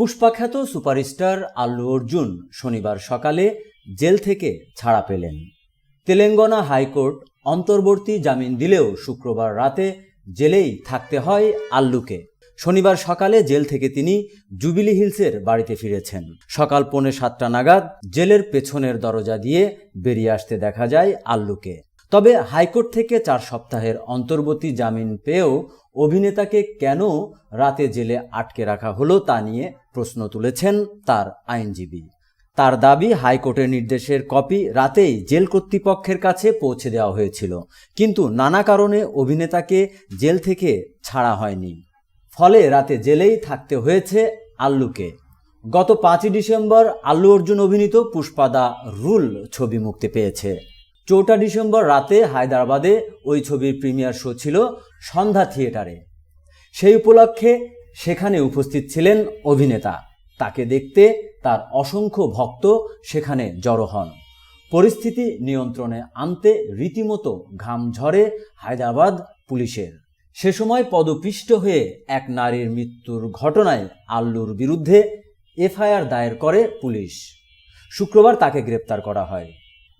পুষ্পাখ্যাত superstar Allu Arjun শনিবার সকালে jail থেকে ছাড়া পেলেন। তেলেঙ্গানা হাইকোর্ট অন্তর্বর্তী জামিন দিলেও শুক্রবার রাতে জেলেই থাকতে হয় আল্লুকে। শনিবার সকালে জেল থেকে তিনি জুবিলি হিলসের বাড়িতে ফিরেছেন। সকাল পৌনে সাতটা নাগাদ জেলের পেছনের দরজা দিয়ে বেরিয়ে আসতে দেখা যায় আল্লুকে। তবে হাইকোর্ট থেকে চার সপ্তাহের অন্তর্বর্তী জামিন পেয়েও অভিনেতাকে কেন রাতে জেলে আটকে রাখা হলো তা নিয়ে প্রশ্ন তুলেছেন তার আইনজীবী। তার দাবি, হাইকোর্টের নির্দেশের কপি রাতেই জেল কর্তৃপক্ষের কাছে পৌঁছে দেওয়া হয়েছিল। কিন্তু নানা কারণে অভিনেতাকে জেল থেকে ছাড়া হয়নি। ফলে রাতে জেলেই থাকতে হয়েছে আল্লুকে। গত পাঁচই ডিসেম্বর আল্লু অর্জুন অভিনীত পুষ্পাদা রুল ছবি মুক্তি পেয়েছে। চৌঠা ডিসেম্বর রাতে হায়দ্রাবাদে ওই ছবির প্রিমিয়ার শো ছিল সন্ধ্যা থিয়েটারে। সেই উপলক্ষে সেখানে উপস্থিত ছিলেন অভিনেতা। তাকে দেখতে তার অসংখ্য ভক্ত সেখানে জড়ো হন। পরিস্থিতি নিয়ন্ত্রণে আনতে রীতিমতো ঘাম ঝরে হায়দ্রাবাদ পুলিশের। সে সময় পদপিষ্ট হয়ে এক নারীর মৃত্যুর ঘটনায় আল্লুর বিরুদ্ধে এফআইআর দায়ের করে পুলিশ। শুক্রবার তাকে গ্রেপ্তার করা হয়।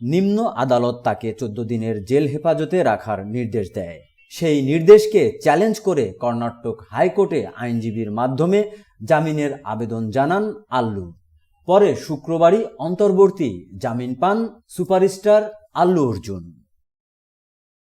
নিম্ন আদালত তাকে চোদ্দ দিনের জেল হেফাজতে রাখার নির্দেশ দেয়। সেই নির্দেশকে চ্যালেঞ্জ করে কর্ণাটক হাইকোর্টে আইনজীবীর মাধ্যমে জামিনের আবেদন জানান আল্লু। পরে শুক্রবারই অন্তর্বর্তী জামিন পান সুপারস্টার আল্লু অর্জুন।